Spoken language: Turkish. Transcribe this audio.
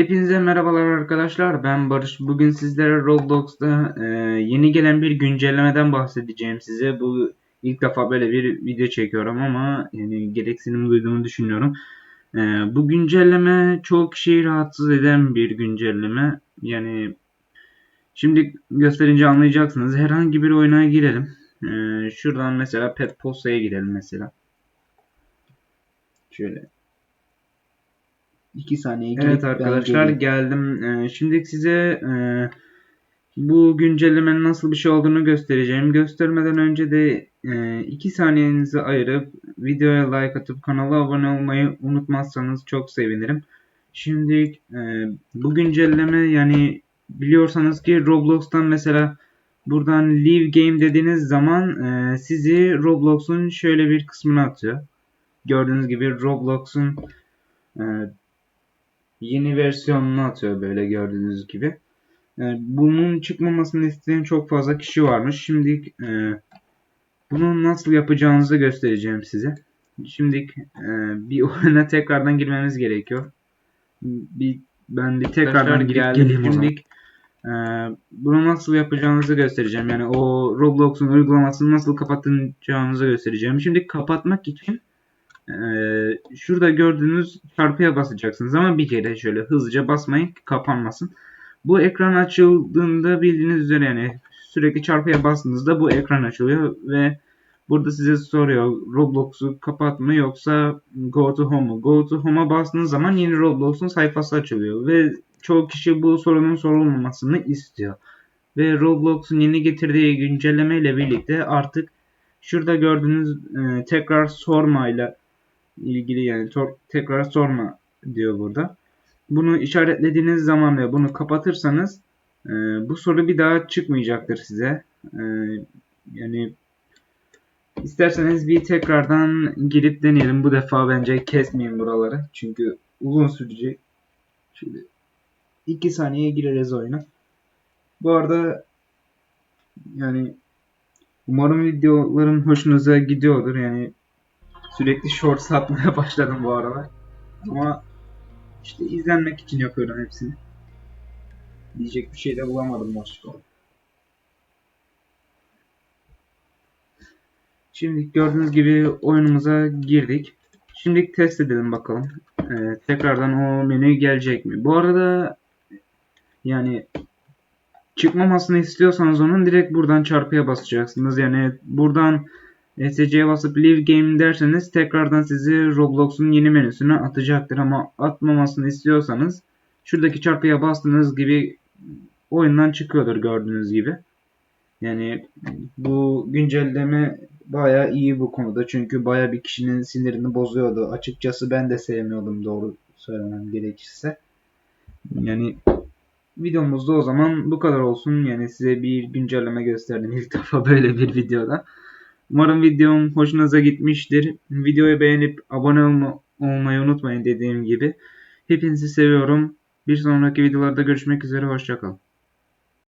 Hepinize merhabalar arkadaşlar. Ben Barış. Bugün sizlere Roblox'ta e, yeni gelen bir güncellemeden bahsedeceğim size. Bu ilk defa böyle bir video çekiyorum ama yani gereksinim duyduğumu düşünüyorum. E, bu güncelleme çok kişiyi rahatsız eden bir güncelleme. Yani şimdi gösterince anlayacaksınız. Herhangi bir oyuna girelim. E, şuradan mesela Pet Posta'ya girelim mesela. Şöyle 2 saniye girip Evet ben arkadaşlar geleyim. geldim. Ee, şimdi size e, bu güncellemenin nasıl bir şey olduğunu göstereceğim. Göstermeden önce de 2 saniyenizi ayırıp videoya like atıp kanala abone olmayı unutmazsanız çok sevinirim. Şimdi e, bu güncelleme yani biliyorsanız ki Roblox'tan mesela buradan Leave Game dediğiniz zaman e, sizi Roblox'un şöyle bir kısmına atıyor. Gördüğünüz gibi Roblox'un e, yeni versiyonunu atıyor böyle gördüğünüz gibi. E, bunun çıkmamasını isteyen çok fazla kişi varmış. Şimdi e, bunu nasıl yapacağınızı göstereceğim size. Şimdi e, bir oyuna tekrardan girmemiz gerekiyor. Bir ben bir tekrardan girip geldim. Şimdi bunu nasıl yapacağınızı göstereceğim. Yani o Roblox'un uygulamasını nasıl kapatacağınızı göstereceğim. Şimdi kapatmak için ee, şurada gördüğünüz çarpıya basacaksınız ama bir kere şöyle hızlıca basmayın kapanmasın. Bu ekran açıldığında bildiğiniz üzere yani sürekli çarpıya bastığınızda bu ekran açılıyor ve burada size soruyor Roblox'u kapat mı yoksa Go to Home mu? Go to Home'a bastığınız zaman yeni Roblox'un sayfası açılıyor ve çoğu kişi bu sorunun sorulmamasını istiyor. Ve Roblox'un yeni getirdiği güncelleme ile birlikte artık şurada gördüğünüz e, tekrar sormayla ilgili yani tekrar sorma diyor burada. Bunu işaretlediğiniz zaman ve bunu kapatırsanız e, bu soru bir daha çıkmayacaktır size. E, yani isterseniz bir tekrardan girip deneyelim. Bu defa bence kesmeyin buraları. Çünkü uzun sürecek. Şöyle 2 saniye gireriz oyuna. Bu arada yani umarım videolarım hoşunuza gidiyordur. Yani Sürekli shorts atmaya başladım bu aralar. Ama işte izlenmek için yapıyorum hepsini. Diyecek bir şey de bulamadım başka. Şimdi gördüğünüz gibi oyunumuza girdik. Şimdi test edelim bakalım. Ee, tekrardan o menü gelecek mi? Bu arada yani çıkmamasını istiyorsanız onun direkt buradan çarpıya basacaksınız. Yani buradan ESC'ye basıp Leave Game derseniz tekrardan sizi Roblox'un yeni menüsüne atacaktır ama atmamasını istiyorsanız şuradaki çarpıya bastığınız gibi oyundan çıkıyordur gördüğünüz gibi. Yani bu güncelleme baya iyi bu konuda çünkü baya bir kişinin sinirini bozuyordu. Açıkçası ben de sevmiyordum doğru söylemem gerekirse. Yani videomuzda o zaman bu kadar olsun. Yani size bir güncelleme gösterdim ilk defa böyle bir videoda. Umarım videom hoşunuza gitmiştir. Videoyu beğenip abone olma, olmayı unutmayın dediğim gibi. Hepinizi seviyorum. Bir sonraki videolarda görüşmek üzere. Hoşçakalın.